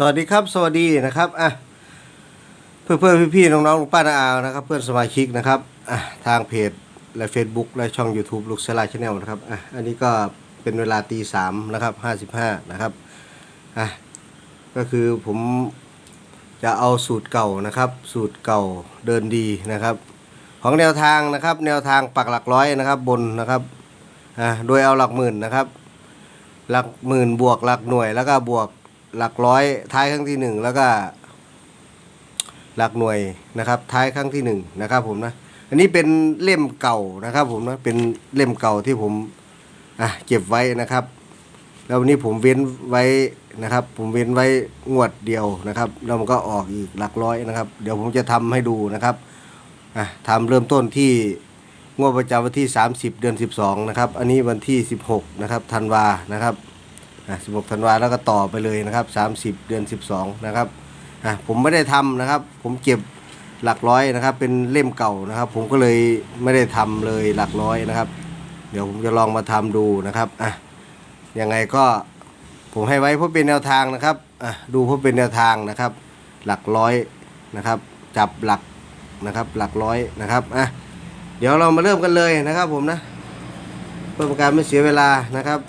สวัสดีครับ สวัสดีนะครับอะเพื่อนเพื่อนพี่ๆน้องๆลุงป้าน้าอาวนะครับ เพื่อนสมาชิกนะครับอะทางเพจและ Facebook และช่อง YouTube ลูกเซลาชาแนลนะครับอะอันนี้ก็เป็นเวลาตีสามนะครับห้าสิบห้านะครับอะก็คือผมจะเอาสูตรเก่านะครับ สูตรเก่าเดินดีนะครับ ของแนวทางนะครับ แนวทางปักหลักร้อยนะครับบนนะครับอะโดยเอาหลักหมื่นนะครับ หลักหมื่นบวกหลักหน่วยแล้วก็บวก หลักร้อยท้ายครั้งที่หนึ่งแล้วก็ หลักหน่วยนะครับ ท้ายครั้งที่หนึ่งนะครับ ผมนะอันนี้เป็นเล่มเก่านะครับ ผมนะเป็นเล่มเก่าที่ผมอะเก็บไว้นะครับ แล้ววันนี้ผมเว้นไว้นะครับ ผมเว้นไว้งวดเดียวนะครับแล้วมันก็ออกอีกหลักร้อยนะครับ เดี๋ยวผมจะทำให้ดูนะครับอะทำเริ่มต้นที่งวดประจำวันที่ 30 เดือน 12 นะครับ อันนี้วันที่ 16 นะครับธันวานะครับ อะ16ธันวาแล้วก็ต่อไปเลยนะครับ30เดือน12นะครับอะผมไม่ได้ทำนะครับ ผมเก็บหลักร้อยนะครับ เป็นเล่มเก่านะครับ ผมก็เลยไม่ได้ทำเลยหลักร้อยนะครับ เดี๋ยวผมจะลองมาทำดูนะครับอะยังไงก็ผมให้ไว้เพื่อเป็นแนวทางนะครับอะดูเพื่อเป็นแนวทางนะครับ หลักร้อยนะครับ จับหลักนะครับ หลักร้อยนะครับอะเดี๋ยวเรามาเริ่มกันเลยนะครับ ผมนะเพื่อเป็นการไม่เสียเวลานะครับ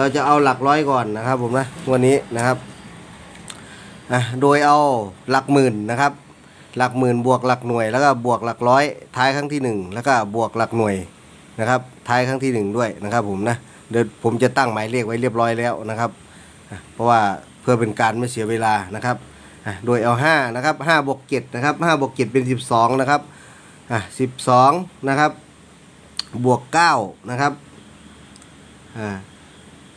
เราจะเอาหลักร้อยก่อนนะครับผมนะวันนี้นะครับอะโดยเอาหลักหมื่นนะครับ หลักหมื่นบวกหลักหน่วย แล้วก็บวกหลักร้อยท้ายครั้งที่หนึ่งแล้วก็บวกหลักหน่วยนะครับท้ายครั้งที่หนึ่งด้วยนะครับผมนะเดี๋ยวผมจะตั้งหมายเลขไว้เรียบร้อยแล้วนะครับ เพราะว่าเพื่อเป็นการไม่เสียเวลานะครับโดยเอา5นะครับ5บวก7นะครับ5บวก7เป็น 12นะครับอะ12นะครับบวก9นะครับอ่า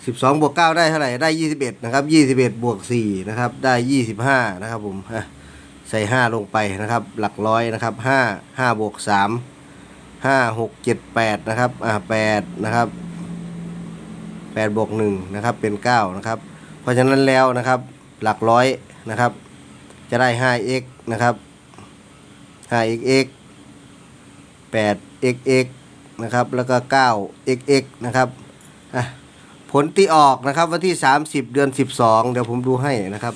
12บวก9ได้เท่าไหร่ได้21นะครับ21บวก4นะครับได้25นะครับผมใส่5ลงไปนะครับ หลักร้อยนะครับ5 5บวก3ห้าหกเจ็ดแปดนะครับอ่าแปดนะครับแปดบวกหนึ่งนะครับเป็นเก้านะครับ เพราะฉะนั้นแล้วนะครับหลักร้อยนะครับ จะได้ห้า x นะครับห้า x x แปด x x นะครับแล้วก็เก้า x x นะครับอะ ผลที่ออกนะครับวันที่ 30 เดือน 12 เดี๋ยวผมดูให้นะครับ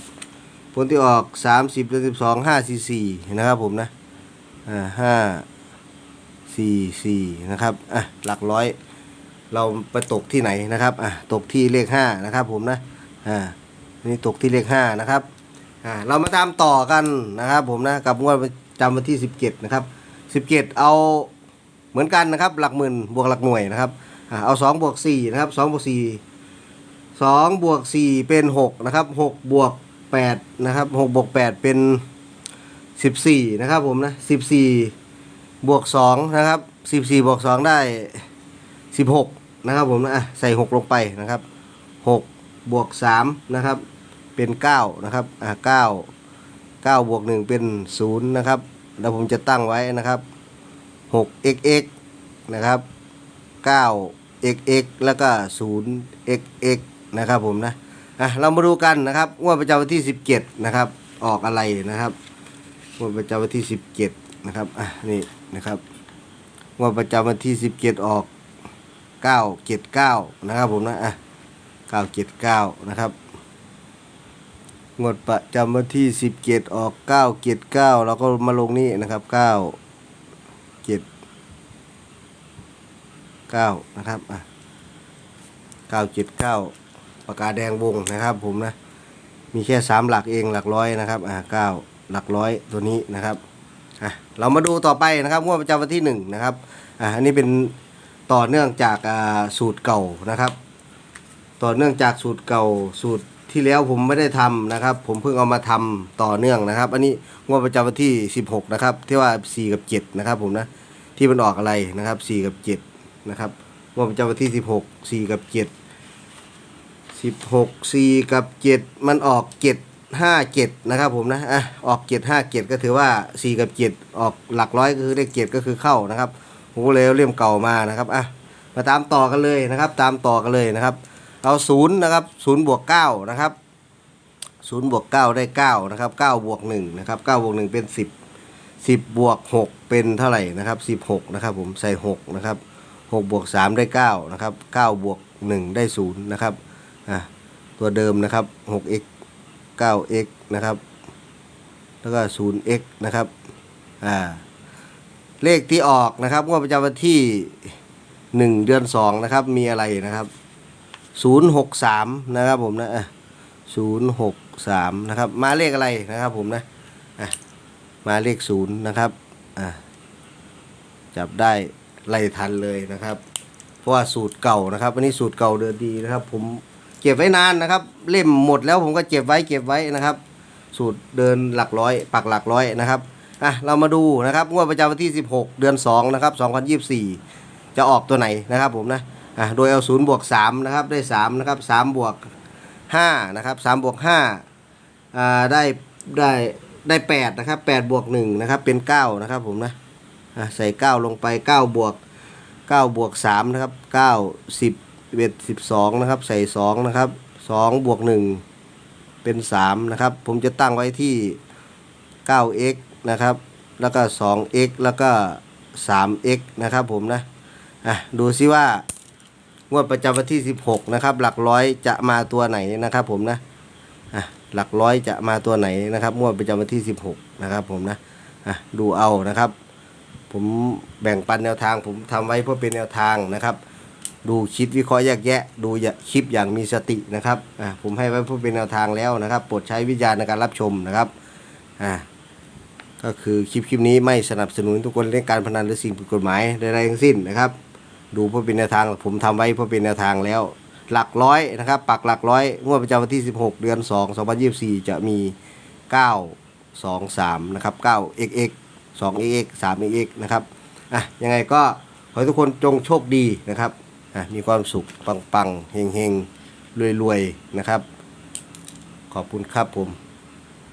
ผลที่ออก 30 เดือน 12 5 4 4นะครับผมนะอ่าห้าสี่สี่นะครับอะหลักร้อย เราไปตกที่ไหนนะครับอะตกที่เลขห้านะครับผมนะอ่านี่ตกที่เลขห้านะครับอ่าเรามาตามต่อกันนะครับผมนะกับงวดประจำวันที่สิบเจ็ดนะครับสิบเจ็ดเอาเหมือนกันนะครับ หลักหมื่นบวกหลักหน่วยนะครับ เอาสองบวกสี่นะครับสองบวกสี่สองบวกสี่เป็นหกนะครับหกบวกแปดนะครับหกบวกแปดเป็นสิบสี่นะครับผมนะสิบสี่บวกสองนะครับสิบสี่บวกสองได้สิบหกนะครับผมนะใส่หกลงไปนะครับหกบวกสามนะครับเป็นเก้านะครับอะเก้าเก้าบวกหนึ่งเป็นศูนย์นะครับแล้วผมจะตั้งไว้นะครับหก xx นะครับ เก้า xx แล้วก็ศูนย์ xx นะครับผมนะอะเรามาดูกันนะครับงวดประจำวันที่สิบเจ็ดนะครับ ออกอะไรนะครับงวดประจำวันที่สิบเจ็ดนะครับอะนี่นะครับงวดประจำวันที่ 17 ออก 979 นะครับผมนะอะ979 นะครับงวดประจำวันที่ 17 ออก 979 แล้วก็มาลงนี่นะครับ 9 7 9นะครับอะ979ปากกาแดงวงนะครับผมนะ มีแค่ 3 หลักเองหลักร้อยนะครับอะ9หลักร้อยตัวนี้นะครับอะเรามาดูต่อไปนะครับงวดประจำวันที่หนึ่งนะครับอะอันนี้เป็นต่อเนื่องจากอ่าสูตรเก่านะครับ ต่อเนื่องจากสูตรเก่าสูตรที่แล้วผมไม่ได้ทำนะครับ ผมเพิ่งเอามาทำต่อเนื่องนะครับ อันนี้งวดประจำวันที่ 16 นะครับ ที่ว่า 4 กับ 7 นะครับผมนะ ที่มันออกอะไรนะครับ 4 กับ 7 นะครับงวดประจำวันที่ 16 4 กับ 7 16 4 กับ 7 มันออก7ห้าเจ็ดนะครับผมนะอะออกเจ็ดห้าเจ็ดก็ถือว่าสี่กับเจ็ดออกหลักร้อยก็คือเลขเจ็ดก็คือเข้านะครับผมก็เลยเอาเล่มเก่ามานะครับอะมาตามต่อกันเลยนะครับ ตามต่อกันเลยนะครับเอาศูนย์นะครับศูนย์บวกเก้านะครับศูนย์บวกเก้าได้เก้านะครับเก้าบวกหนึ่งนะครับเก้าบวกหนึ่งเป็นสิบสิบบวกหกเป็นเท่าไหร่นะครับสิบหกนะครับผมใส่หกนะครับ หกบวกสามได้เก้านะครับเก้าบวกหนึ่งได้ศูนย์นะครับอะตัวเดิมนะครับหก x 9x นะครับ แล้วก็ 0x นะครับอ่าเลขที่ออกนะครับงวดประจำวันที่ 1 เดือน 2 นะครับ มีอะไรนะครับ 063 นะครับผมนะอะ063 นะครับ มาเลขอะไรนะครับผมนะอะมาเลข 0 นะครับอะจับได้ ไล่ทันเลยนะครับ เพราะว่าสูตรเก่านะครับอันนี้สูตรเก่าเดินดีนะครับ ผมเก็บไว้นานนะครับ เล่มหมดแล้วผมก็เก็บไว้เก็บไว้นะครับ สูตรเดินหลักร้อย ปักหลักร้อยนะครับอะเรามาดูนะครับงวดประจำวันที่ 16 เดือน2นะครับ2024 จะออกตัวไหนนะครับผมนะอะโดยเอา0บวก3นะครับได้3นะครับ3บวก5นะครับ3บวก5อ่าได้ได้ได้8นะครับ8บวก1นะครับเป็น9นะครับผมนะอะ ใส่ 9 ลงไป 9 บวก 9 บวก 3 นะครับ 9 10 11 12 นะครับ ใส่ 2 นะครับ 2 บวก 1 เป็น 3 นะครับ ผมจะตั้งไว้ที่ 9x นะครับ แล้วก็ 2x แล้วก็ 3x นะครับผมนะ อะ ดูซิว่างวดประจำวันที่ 16 นะครับ หลักร้อยจะมาตัวไหนนะครับผมนะอะหลักร้อยจะมาตัวไหนนะครับงวดประจำวันที่ 16 นะครับผมนะอะดูเอานะครับ ผมแบ่งปันแนวทาง ผมทำไว้เพื่อเป็นแนวทางนะครับ ดูคิดวิเคราะห์แยกแยะ ดูคลิปอย่างมีสตินะครับอ่าผมให้ไว้เพื่อเป็นแนวทางแล้วนะครับโปรดใช้วิจารณในการรับชมนะครับอ่าก็คือคลิปคลิปนี้ไม่สนับสนุนทุกคนเล่นการพนันหรือสิ่งผิดกฎหมายใดๆทั้งสิ้นนะครับ ดูเพื่อเป็นแนวทาง ผมทำไว้เพื่อเป็นแนวทางแล้ว หลักร้อยนะครับ ปักหลักร้อยงวดประจำวันที่ 16 เดือน 2 2024 จะมี 9 2 3 นะครับ9 xx 2 AX 3 AX นะครับอะยังไงก็ขอให้ทุกคนจงโชคดีนะครับอะมีความสุขปังปังๆเฮงเฮงรวยรวยๆนะครับ ขอบคุณครับผม